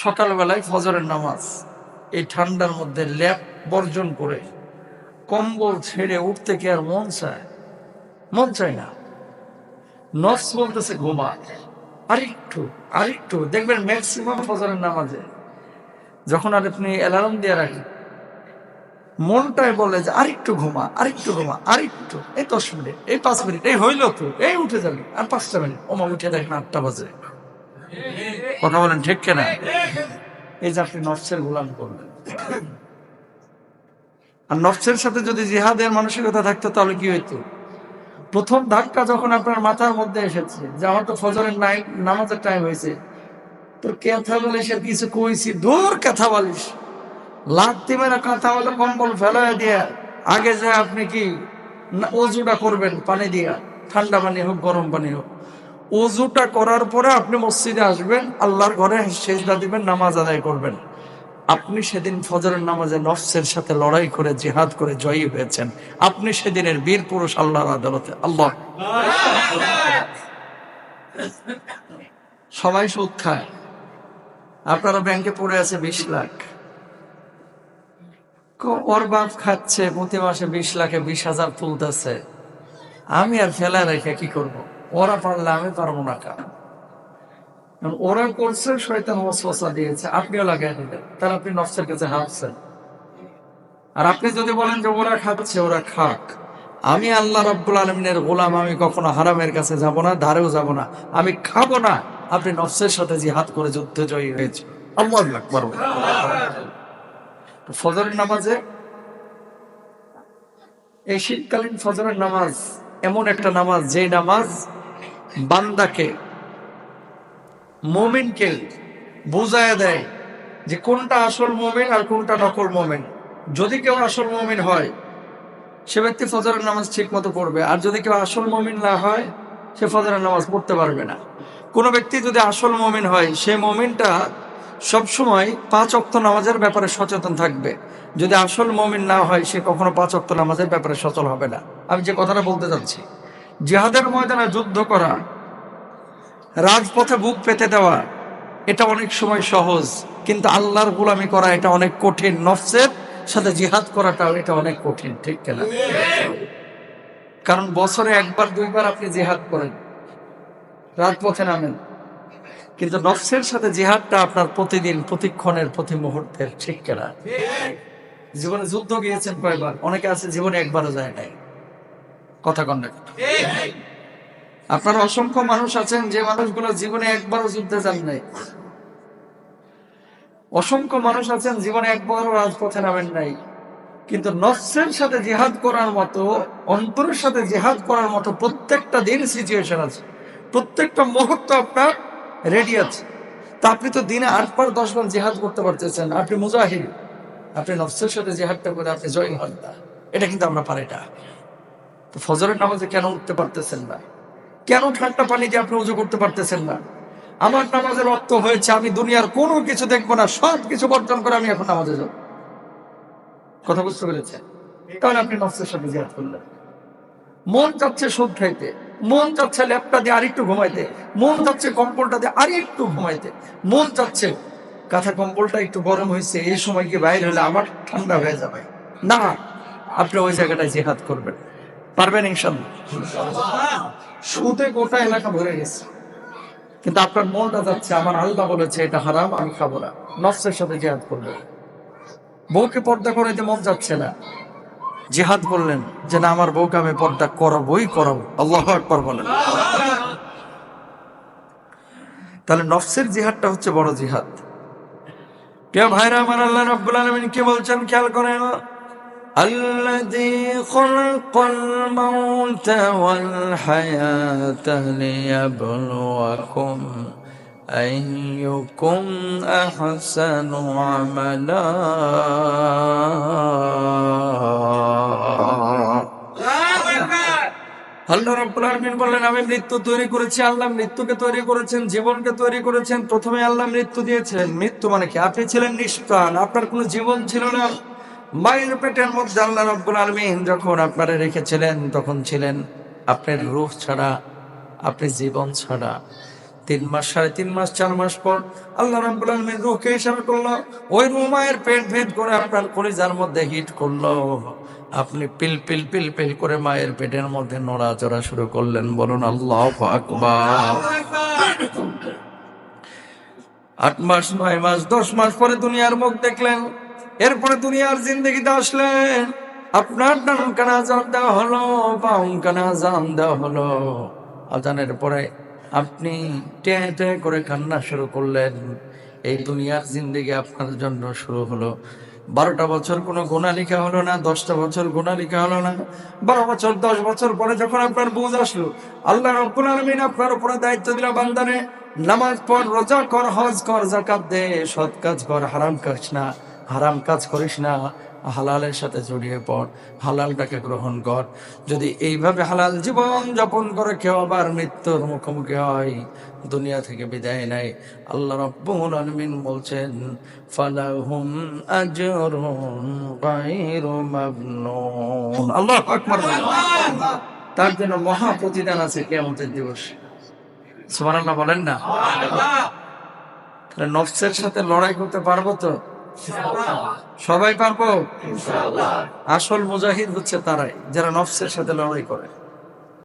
সকালবেলায় ফজরের নামাজ, এই ঠান্ডার মধ্যে ল্যাপ বর্জন করে কম্বল ছেড়ে উঠতে কি আর মন চায়? মন চায় না। নস বলতেছে ঘুমা আরেকটু আরেকটু, দেখবেন ম্যাক্সিমাম ফজরের নামাজে যখন আর আপনি অ্যালার্ম দিয়ে রাখেন মনটাই বলে যে আরেকটু ঘুমা আরেকটু ঘুমা, আরেকটু, এই দশ মিনিট, এই পাঁচ মিনিট, এই হইল তো, এই উঠে যাবে। আর পাঁচটা মিনিট, ওমা উঠে দেখেন আটটা বাজে। কথা বলেন ঠিক কেনা? এই যে আপনি নফসের গোলাম করবেন আর নফসের সাথে যদি জিহাদের মানসিকতা থাকতো তাহলে কি হইতো? প্রথম ধাক্কা যখন আপনার মাথার মধ্যে এসেছে যে আমার তো ফজরের নাই নামাজের টাইম হয়েছে তোর কেথা বলিস আর কিছু কইছি? দূর কথা বলিস? লাগতে মেরা কাঁথা বলে কম্বল ফেলায় দিয়া আগে যে আপনি কি না, অজুটা করবেন পানি দিয়া ঠান্ডা পানি হোক গরম পানি হোক। অজুটা করার পরে আপনি মসজিদে আসবেন, আল্লাহর ঘরে সেজদা দিবেন, নামাজ আদায় করবেন। আপনি সেদিন ফজরের নামাজে নফসের সাথে লড়াই করে, জিহাদ করে জয়ী হয়েছেন। আপনি সেদিনের বীর পুরুষ আল্লাহর আদালতে। আল্লাহ। সবাই সুদ খায়। আপনারা ব্যাংকে পড়ে আছে বিশ লাখ। ওর বাপ খাচ্ছে, প্রতি মাসে বিশ লাখে বিশ হাজার তুলতেছে। আমি আর ফেলা রেখে কি করব। ওরা পারলে আমি পারব না কারণ ওরা করছে, শয়তান ওয়াসওয়াসা দিয়েছে। আপনিও লাগাই দিলেন। তাহলে আপনি নফসের কাছে হারছেন আর আপনি যদি বলেন যে ওরা খাচ্ছে, ওরা খাক। আমি আল্লাহ রাব্বুল আলমিনের গোলাম, আমি কখনো হারামের কাছে যাব না, ধারেও যাব না। আমি খাব না। আপনি নফসের সাথে জিহাদ করে যুদ্ধ জয়ী হয়েছে ফজরের নামাজে, এই শীতকালীন ফজরের নামাজ এমন একটা নামাজ যে নামাজ বান্দাকে, মোমেনকে বুঝায় দেয় যে কোনটা আসল মোমেন আর কোনটা নকল মোমেন। যদি কেউ আসল মোমেন হয়, সে ব্যক্তি ফজরের নামাজ ঠিক মতো পড়বে। আর যদি কেউ আসল মমিন না হয়, সে ফজরের নামাজ পড়তে পারবে না। কোনো ব্যক্তি যদি আসল মমিন হয়, সে মমিনটা সবসময় পাঁচ অক্ত নামাজের ব্যাপারে সচেতন থাকবে। যদি আসল মমিন না হয়, সে কখনো পাঁচ অক্ত নামাজের ব্যাপারে সচল হবে না। আমি যে কথাটা বলতে চাচ্ছি জিহাদের ময়দানে যুদ্ধ করা, রাজপথে বুক পেতে দেওয়া, এটা অনেক সময় সহজ, কিন্তু আল্লাহর গোলামি করা এটা অনেক কঠিন। নফসের সাথে জিহাদ করাটাও এটা অনেক কঠিন, ঠিক কেনা কারণ বছরে একবার, দুইবার আপনি জিহাদ করেন, রাজপথে নামেন। কিন্তু নফসের সাথে জিহাদটা আপনার প্রতিদিন, প্রতিক্ষণের প্রতি মুহূর্তের ঠিক কেনা জীবনে যুদ্ধ গিয়েছেন কয়বার? অনেকে আছে, জীবনে একবারও যায় নাই। কথা কন আপনার অসংখ্য মানুষ আছেন, যে মানুষগুলো জীবনে একবারও যুদ্ধে যান নাই। অসংখ্য মানুষ আছেন, জীবনে একবারও রাজপথে নামেন নাই। কিন্তু নফসের সাথে জিহাদ করার মতো, অন্তরের সাথে জিহাদ করার মতো প্রত্যেকটা দিন সিচুয়েশন আছে। প্রত্যেকটা মুহূর্ত আপনার রেডি আছে। তা আপনি তো দিনে আট বার, দশ বার জিহাদ করতে পারতেছেন। আপনি মুজাহিদ। আপনি নফসের সাথে জিহাদটা করে আপনি জয় হন এটা কিন্তু আমরা পারি তো ফজরের নামাজে কেন উঠতে পারতেছেন না? কেন ঠান্ডা পানি দিয়ে আপনি উজু করতে পারতেছেন না? আমার নামাজের রক্ত হয়েছে, আমি দুনিয়ার কোনো কিছু দেখব না, সব কিছু বর্জন করে আমি এখন নামাজে যাব। কথা বুঝতে পেরেছেন? তাহলে আপনি নফসের সাথে জিহাদ করলেন। মন চাচ্ছে সুদ খাইতে, মন চাচ্ছে ল্যাপটা দিয়ে আরেকটু ঘুমাইতে, মন চাচ্ছে কম্বলটা দিয়ে আরেকটু ঘুমাইতে, মন চাচ্ছে কাঁথা কম্বলটা একটু গরম হয়েছে, এই সময় কি বাইরে হলে আমার ঠান্ডা হয়ে যাবে। না, আপনি ওই জায়গাটায় জিহাদ করবেন পারবেন ইনশাল্লাহ গোটা এলাকা ভরে গেছে। কিন্তু আপনার মনটা যাচ্ছে আমার আল্লাহ বলেছে এটা হারাম আমি খাব না। নফসের সাথে জেহাদ করব। বউকে পর্দা করে যে মন যাচ্ছে না। জেহাদ করলেন যে না আমার বউকে আমি পর্দা করাবোই করাবো। আল্লাহ আকবর বলেন। তাহলে নফসের জিহাদটা হচ্ছে বড় জিহাদ। কে ভাইরা আমার আল্লাহ রব্বুল আলমিন কি বলছেন? খেয়াল করেন। الذي خلق الموت والحياة ليبلوكم أيكم أحسن عملا আল্লাহ রাব্বুল আলামিন বললেন আমি মৃত্যু তৈরি করেছি আল্লাহ মৃত্যুকে তৈরি করেছেন জীবনকে তৈরি করেছেন প্রথমে আল্লাহ মৃত্যু দিয়েছেন মৃত্যু মানে কি আপনি ছিলেন নিষ্প্রাণ আপনার কোনো জীবন ছিল না মায়ের পেটের মধ্যে আল্লাহ রাব্বুল আলামিন যখন আপনারা রেখেছিলেন, তখন ছিলেন আপনার রূহ ছাড়া আপনি জীবন ছাড়া। তিন মাস, সাড়ে তিন মাস, চার মাস পর আল্লাহ রাব্বুল আলামিন রূহকে হিসাবে করল, ওই রূহ মায়ের পেট ভেদ করে আপনার কলিজার মধ্যে হিট করল। আপনি পিল পিল পিল পিল করে মায়ের পেটের মধ্যে নড়াচড়া শুরু করলেন, বলুন আল্লাহ আকবার। আট মাস, নয় মাস, দশ মাস পরে দুনিয়ার মুখ দেখলেন এরপরে দুনিয়ার জিন্দগিতে আসলেন। আপনার নাম কানা আজান দেওয়া হলো? বাম কানা আজান দেওয়া হলো? আজানের পরে আপনি টে টে করে কান্না শুরু করলেন। এই দুনিয়ার জিন্দগি আপনার জন্য শুরু হলো। বারোটা বছর কোনো গোনা লেখা হলো না, দশটা বছর গোনা লেখা হলো না। বারো বছর, দশ বছর পরে যখন আপনার বুঝ আসলো, আল্লাহ রব্বুল আলমিন আপনার উপরে দায়িত্ব দিল বান্দানে নামাজ পড়, রোজা কর, হজ কর জাকাত দে, সৎ কাজ কর, হারাম কাজ না। হারাম কাজ করিস না, হালালের সাথে জড়িয়ে পড়, হালালটাকে গ্রহণ কর। যদি এইভাবে হালাল জীবন যাপন করে কেউ আবার মৃত্যুর মুখোমুখি হয়, দুনিয়া থেকে বিদায় নেয়। আল্লাহ রব্বুল আলামিন বলছেন, ফালাহুম তার জন্য মহা প্রতিদান আছে কিয়ামতের দিবস। সুবহানাল্লাহ বলেন না? তাহলে নফসের সাথে লড়াই করতে পারব তো? সবাই পারব? আসল মুজাহিদ হচ্ছে তারাই যারা নফসের সাথে লড়াই করে।